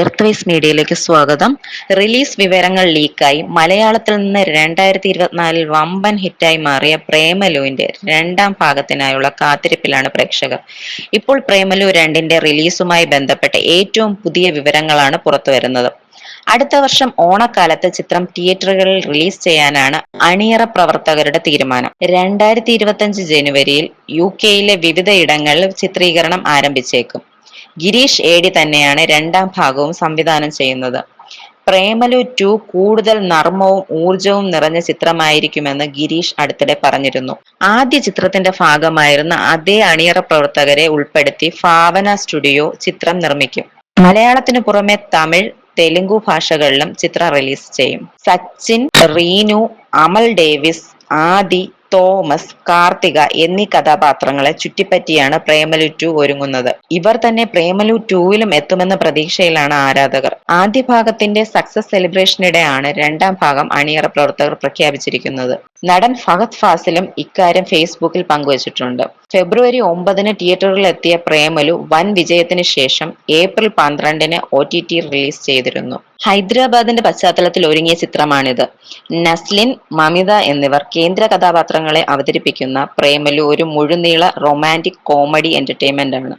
Earthwise മീഡിയയിലേക്ക് സ്വാഗതം. Release വിവരങ്ങൾ ലീക്കായി. മലയാളത്തിൽ നിന്ന് രണ്ടായിരത്തി ഇരുപത്തിനാലിൽ വമ്പൻ ഹിറ്റായി മാറിയ പ്രേമലുവിന്റെ രണ്ടാം ഭാഗത്തിനായുള്ള കാത്തിരിപ്പിലാണ് പ്രേക്ഷകർ. ഇപ്പോൾ പ്രേമലു രണ്ടിന്റെ റിലീസുമായി ബന്ധപ്പെട്ട ഏറ്റവും പുതിയ വിവരങ്ങളാണ് പുറത്തുവരുന്നത്. അടുത്ത വർഷം ഓണക്കാലത്ത് ചിത്രം തിയേറ്ററുകളിൽ റിലീസ് ചെയ്യാനാണ് അണിയറ പ്രവർത്തകരുടെ തീരുമാനം. രണ്ടായിരത്തി ഇരുപത്തി ജനുവരിയിൽ യു കെയിലെ വിവിധയിടങ്ങളിൽ ചിത്രീകരണം ആരംഭിച്ചേക്കും. ഗിരീഷ് ഏടി തന്നെയാണ് രണ്ടാം ഭാഗവും സംവിധാനം ചെയ്യുന്നത്. പ്രേമലു ടു കൂടുതൽ നർമ്മവും ഊർജവും നിറഞ്ഞ ചിത്രമായിരിക്കുമെന്ന് ഗിരീഷ് അടുത്തിടെ പറഞ്ഞിരുന്നു. ആദ്യ ചിത്രത്തിന്റെ ഭാഗമായിരുന്ന അതേ അണിയറ പ്രവർത്തകരെ ഉൾപ്പെടുത്തി ഭാവന സ്റ്റുഡിയോ ചിത്രം നിർമ്മിക്കും. മലയാളത്തിനു പുറമെ തമിഴ് തെലുങ്കു ഭാഷകളിലും ചിത്രം റിലീസ് ചെയ്യും. സച്ചിൻ റീനു അമൽ ഡേവിസ് ആദി തോമസ് കാർത്തിക എന്നീ കഥാപാത്രങ്ങളെ ചുറ്റിപ്പറ്റിയാണ് പ്രേമലു ടു ഒരുങ്ങുന്നത്. ഇവർ തന്നെ പ്രേമലു ടൂവിലും എത്തുമെന്ന പ്രതീക്ഷയിലാണ് ആരാധകർ. ആദ്യ ഭാഗത്തിന്റെ സക്സസ് സെലിബ്രേഷനിടെയാണ് രണ്ടാം ഭാഗം അണിയറ പ്രവർത്തകർ പ്രഖ്യാപിച്ചിരിക്കുന്നത്. നടൻ ഫഹദ് ഫാസിലും ഇക്കാര്യം ഫേസ്ബുക്കിൽ പങ്കുവച്ചിട്ടുണ്ട്. ഫെബ്രുവരി ഒമ്പതിന് തിയേറ്ററിൽ എത്തിയ പ്രേമലു വൻ വിജയത്തിന് ശേഷം ഏപ്രിൽ പന്ത്രണ്ടിന് ഒ ടി ടി റിലീസ് ചെയ്തിരുന്നു. ഹൈദരാബാദിന്റെ പശ്ചാത്തലത്തിൽ ഒരുങ്ങിയ ചിത്രമാണിത്. നസ്ലിൻ മമിത എന്നിവർ കേന്ദ്ര കഥാപാത്രങ്ങളെ അവതരിപ്പിക്കുന്ന പ്രേമലു ഒരു മുഴുനീള റൊമാന്റിക് കോമഡി എന്റർടൈൻമെന്റ് ആണ്.